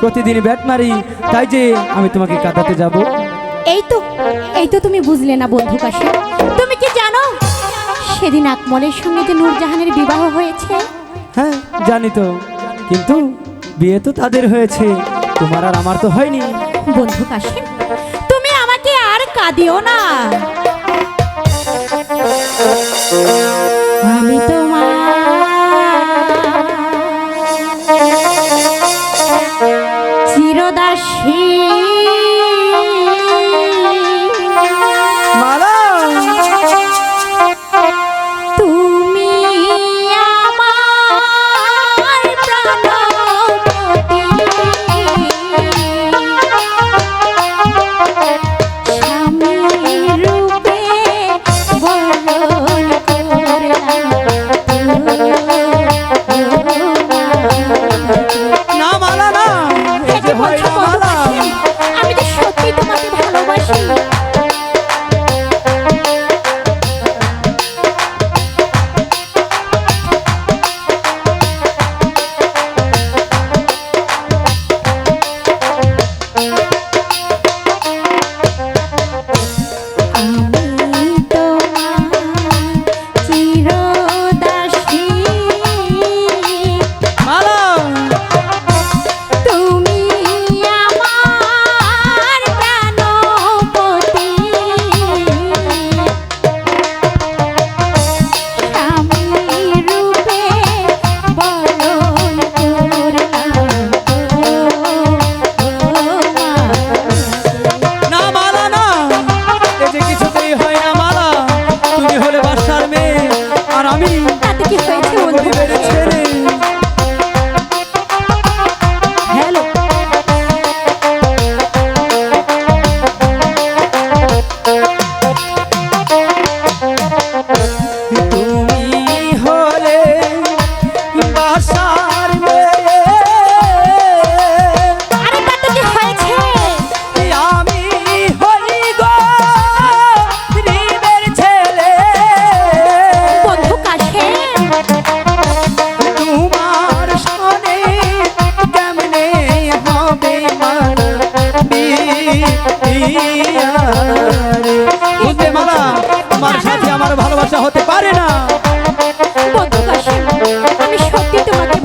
প্রতিদিন ব্যাট মারি তাই যে আমি তোমাকে কাঁদাতে যাব। এই তো এই তো তুমি বুঝলে না বন্ধু কাশি। তুমি কি জানো সেদিন আকমলের সঙ্গে যে নূরজাহানের বিবাহ হয়েছে? হ্যাঁ জানি তো। কিন্তু বিয়ে তো তাদের হয়েছে তোমার আর আমার তো হয়নি। বন্ধু কাশি তুমি আমাকে আর কাঁদিও না।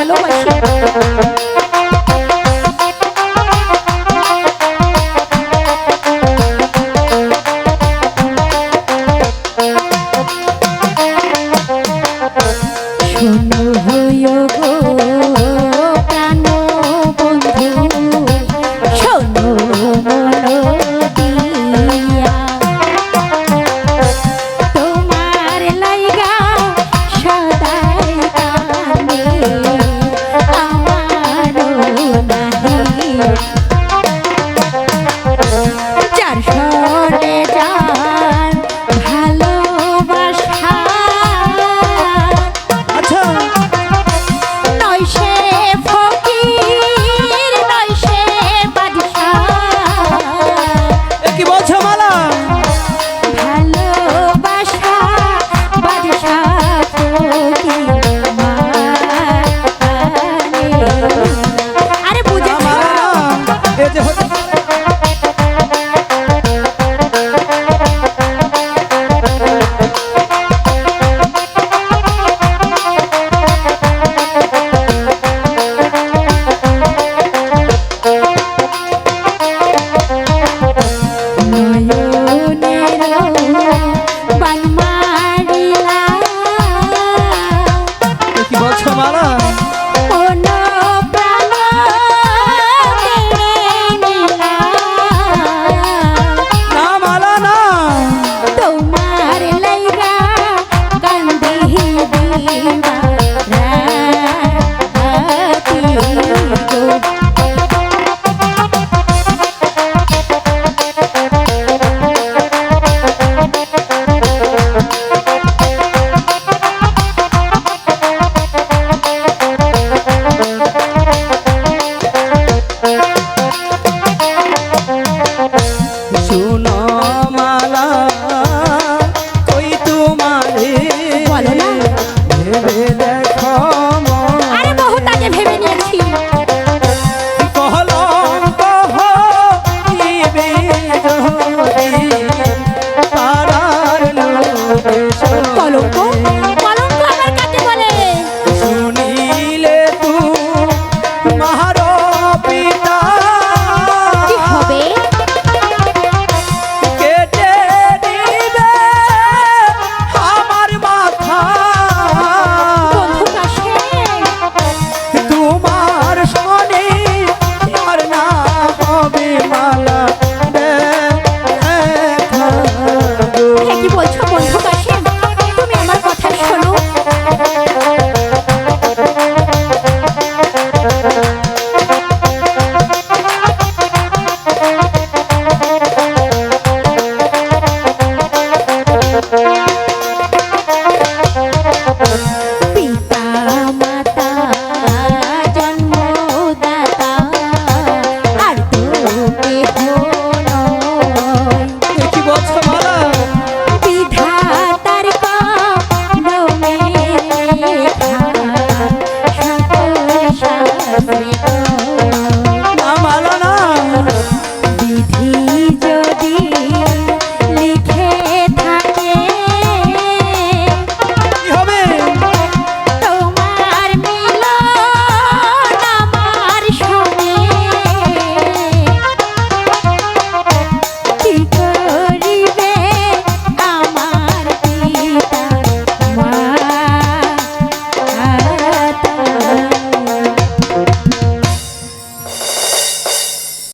ভালোবাসি। শোনো হইও গো